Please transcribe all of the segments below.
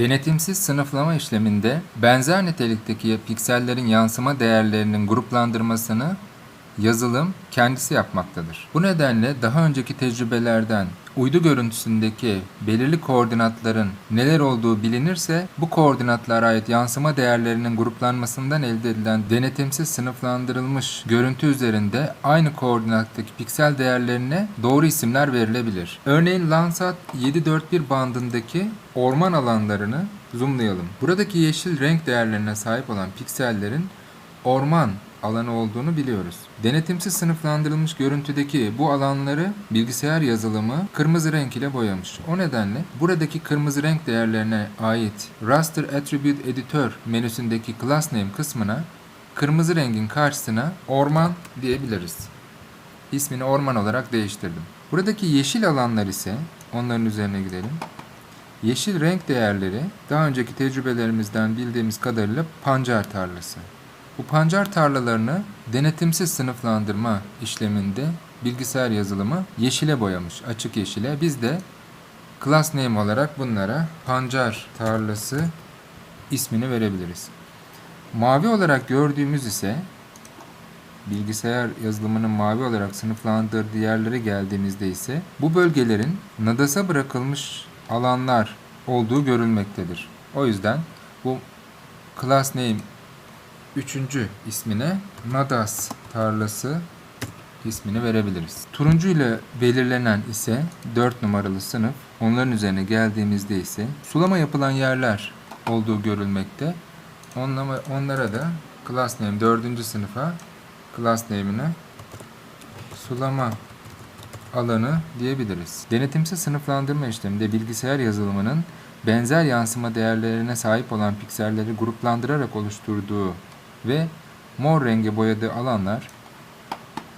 Denetimsiz sınıflama işleminde benzer nitelikteki piksellerin yansıma değerlerinin gruplandırmasını yazılım kendisi yapmaktadır. Bu nedenle daha önceki tecrübelerden uydu görüntüsündeki belirli koordinatların neler olduğu bilinirse bu koordinatlara ait yansıma değerlerinin gruplanmasından elde edilen denetimsiz sınıflandırılmış görüntü üzerinde aynı koordinattaki piksel değerlerine doğru isimler verilebilir. Örneğin Landsat 741 bandındaki orman alanlarını zoomlayalım. Buradaki yeşil renk değerlerine sahip olan piksellerin orman alanı olduğunu biliyoruz. Denetimsiz sınıflandırılmış görüntüdeki bu alanları bilgisayar yazılımı kırmızı renk ile boyamış. O nedenle buradaki kırmızı renk değerlerine ait Raster Attribute Editor menüsündeki Class Name kısmına kırmızı rengin karşısına orman diyebiliriz. İsmini orman olarak değiştirdim. Buradaki yeşil alanlar ise onların üzerine gidelim. Yeşil renk değerleri daha önceki tecrübelerimizden bildiğimiz kadarıyla pancar tarlası. Bu pancar tarlalarını denetimsiz sınıflandırma işleminde bilgisayar yazılımı yeşile boyamış, açık yeşile. Biz de class name olarak bunlara pancar tarlası ismini verebiliriz. Mavi olarak gördüğümüz ise bilgisayar yazılımının mavi olarak sınıflandırdığı yerlere geldiğimizde ise bu bölgelerin NADAS'a bırakılmış alanlar olduğu görülmektedir. O yüzden bu class name üçüncü ismine Nadas tarlası ismini verebiliriz. Turuncu ile belirlenen ise 4 numaralı sınıf. Onların üzerine geldiğimizde ise sulama yapılan yerler olduğu görülmekte. Onlara da class name 4. sınıfa class name'ine sulama alanı diyebiliriz. Denetimsiz sınıflandırma işleminde bilgisayar yazılımının benzer yansıma değerlerine sahip olan pikselleri gruplandırarak oluşturduğu ve mor renge boyadığı alanlar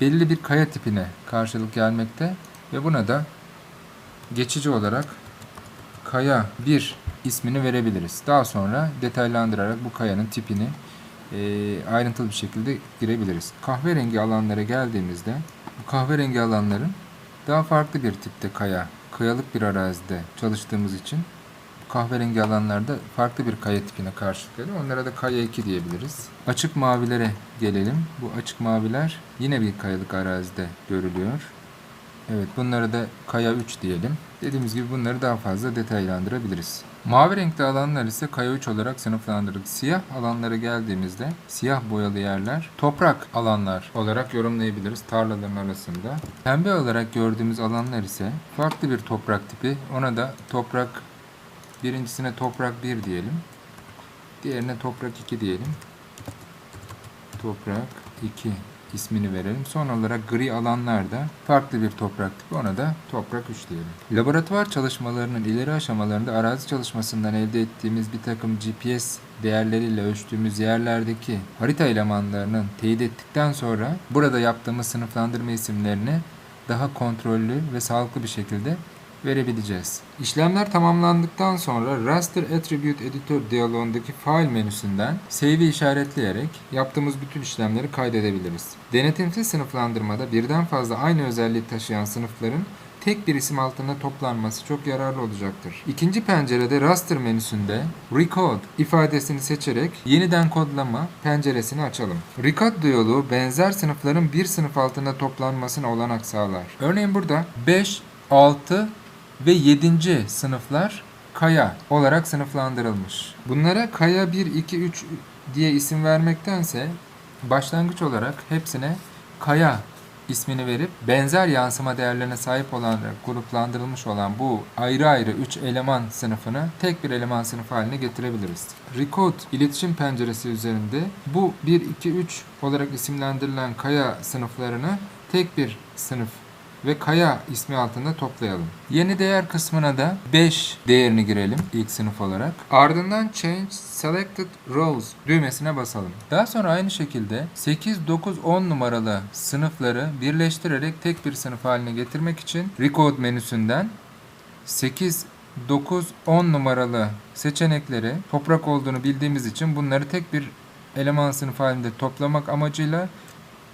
belirli bir kaya tipine karşılık gelmekte ve buna da geçici olarak kaya 1 ismini verebiliriz. Daha sonra detaylandırarak bu kayanın tipini e, ayrıntılı bir şekilde girebiliriz. Kahverengi alanlara geldiğimizde bu kahverengi alanların daha farklı bir tipte kaya, kayalık bir arazide çalıştığımız için kahverengi alanlarda farklı bir kaya tipine karşılık geliyor. Onlara da kaya 2 diyebiliriz. Açık mavilere gelelim. Bu açık maviler yine bir kayalık arazide görülüyor. Evet bunlara da kaya 3 diyelim. Dediğimiz gibi bunları daha fazla detaylandırabiliriz. Mavi renkli alanlar ise kaya 3 olarak sınıflandırdık. Siyah alanlara geldiğimizde siyah boyalı yerler toprak alanlar olarak yorumlayabiliriz tarlaların arasında. Pembe olarak gördüğümüz alanlar ise farklı bir toprak tipi. Ona da toprak birincisine toprak 1 diyelim. Diğerine toprak 2 diyelim. Toprak 2 ismini verelim. Son olarak gri alanlarda farklı bir toprak tipi ona da toprak 3 diyelim. Laboratuvar çalışmalarının ileri aşamalarında arazi çalışmasından elde ettiğimiz bir takım GPS değerleriyle ölçtüğümüz yerlerdeki harita elemanlarının teyit ettikten sonra burada yaptığımız sınıflandırma isimlerini daha kontrollü ve sağlıklı bir şekilde verebileceğiz. İşlemler tamamlandıktan sonra Raster Attribute Editor diyaloğundaki File menüsünden save'i işaretleyerek yaptığımız bütün işlemleri kaydedebiliriz. Denetimsiz sınıflandırmada birden fazla aynı özelliği taşıyan sınıfların tek bir isim altında toplanması çok yararlı olacaktır. İkinci pencerede Raster menüsünde Recode ifadesini seçerek yeniden kodlama penceresini açalım. Recode diyaloğu benzer sınıfların bir sınıf altında toplanmasına olanak sağlar. Örneğin burada 5, 6 ve 7. sınıflar kaya olarak sınıflandırılmış. Bunlara kaya 1, 2, 3 diye isim vermektense başlangıç olarak hepsine kaya ismini verip benzer yansıma değerlerine sahip olan gruplandırılmış olan bu ayrı ayrı 3 eleman sınıfını tek bir eleman sınıfı haline getirebiliriz. Recode iletişim penceresi üzerinde bu 1, 2, 3 olarak isimlendirilen kaya sınıflarını tek bir sınıf ve kaya ismi altında toplayalım. Yeni değer kısmına da 5 değerini girelim ilk sınıf olarak. Ardından Change Selected Rows düğmesine basalım. Daha sonra aynı şekilde 8, 9, 10 numaralı sınıfları birleştirerek tek bir sınıf haline getirmek için Recode menüsünden 8, 9, 10 numaralı seçenekleri toprak olduğunu bildiğimiz için bunları tek bir eleman sınıfı halinde toplamak amacıyla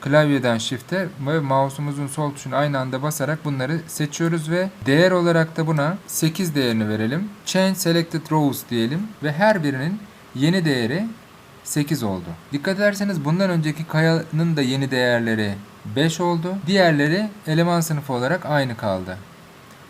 klavyeden shift'e ve mouse'umuzun sol tuşunu aynı anda basarak bunları seçiyoruz ve değer olarak da buna 8 değerini verelim. Change selected rows diyelim ve her birinin yeni değeri 8 oldu. Dikkat ederseniz bundan önceki kayanın da yeni değerleri 5 oldu. Diğerleri eleman sınıfı olarak aynı kaldı.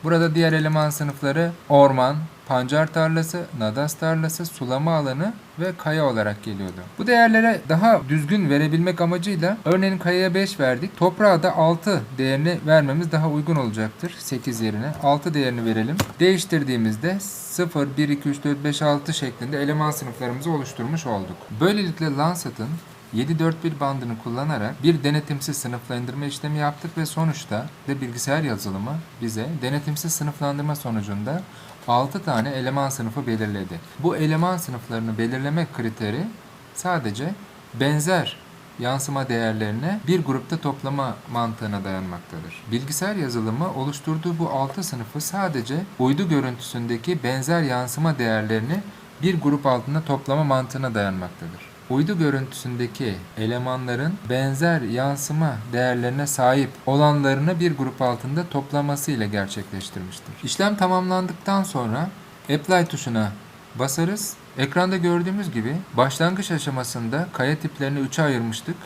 Burada diğer eleman sınıfları orman, pancar tarlası, nadas tarlası, sulama alanı ve kaya olarak geliyordu. Bu değerlere daha düzgün verebilmek amacıyla örneğin kayaya 5 verdik. Toprağa da 6 değerini vermemiz daha uygun olacaktır 8 yerine. 6 değerini verelim. Değiştirdiğimizde 0, 1, 2, 3, 4, 5, 6 şeklinde eleman sınıflarımızı oluşturmuş olduk. Böylelikle Lancet'ın 741 bandını kullanarak bir denetimsiz sınıflandırma işlemi yaptık ve sonuçta de bilgisayar yazılımı bize denetimsiz sınıflandırma sonucunda 6 tane eleman sınıfı belirledi. Bu eleman sınıflarını belirleme kriteri sadece benzer yansıma değerlerine bir grupta toplama mantığına dayanmaktadır. Bilgisayar yazılımı oluşturduğu bu 6 sınıfı sadece uydu görüntüsündeki benzer yansıma değerlerini bir grup altında toplama mantığına dayanmaktadır. Uydu görüntüsündeki elemanların benzer yansıma değerlerine sahip olanlarını bir grup altında toplaması ile gerçekleştirmiştir. İşlem tamamlandıktan sonra Apply tuşuna basarız. Ekranda gördüğümüz gibi başlangıç aşamasında kaya tiplerini 3'e ayırmıştık.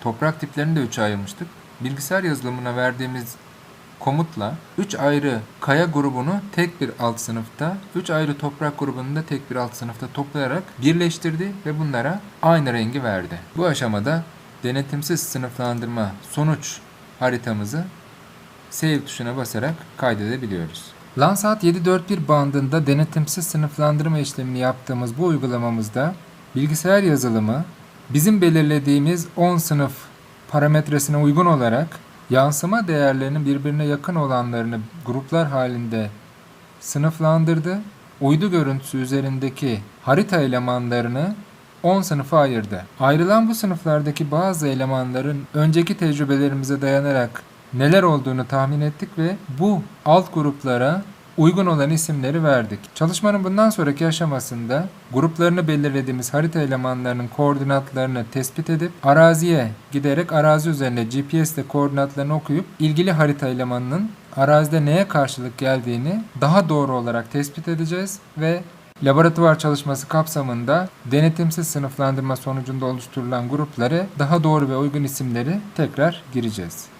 Toprak tiplerini de 3'e ayırmıştık. Bilgisayar yazılımına verdiğimiz komutla 3 ayrı kaya grubunu tek bir alt sınıfta, 3 ayrı toprak grubunu da tek bir alt sınıfta toplayarak birleştirdi ve bunlara aynı rengi verdi. Bu aşamada denetimsiz sınıflandırma sonuç haritamızı Save tuşuna basarak kaydedebiliyoruz. Landsat 741 bandında denetimsiz sınıflandırma işlemini yaptığımız bu uygulamamızda bilgisayar yazılımı bizim belirlediğimiz 10 sınıf parametresine uygun olarak yansıma değerlerinin birbirine yakın olanlarını gruplar halinde sınıflandırdı. Uydu görüntüsü üzerindeki harita elemanlarını 10 sınıfa ayırdı. Ayrılan bu sınıflardaki bazı elemanların önceki tecrübelerimize dayanarak neler olduğunu tahmin ettik ve bu alt gruplara uygun olan isimleri verdik. Çalışmanın bundan sonraki aşamasında gruplarını belirlediğimiz harita elemanlarının koordinatlarını tespit edip araziye giderek arazi üzerinde GPS ile koordinatlarını okuyup ilgili harita elemanının arazide neye karşılık geldiğini daha doğru olarak tespit edeceğiz ve laboratuvar çalışması kapsamında denetimsiz sınıflandırma sonucunda oluşturulan grupları daha doğru ve uygun isimleri tekrar gireceğiz.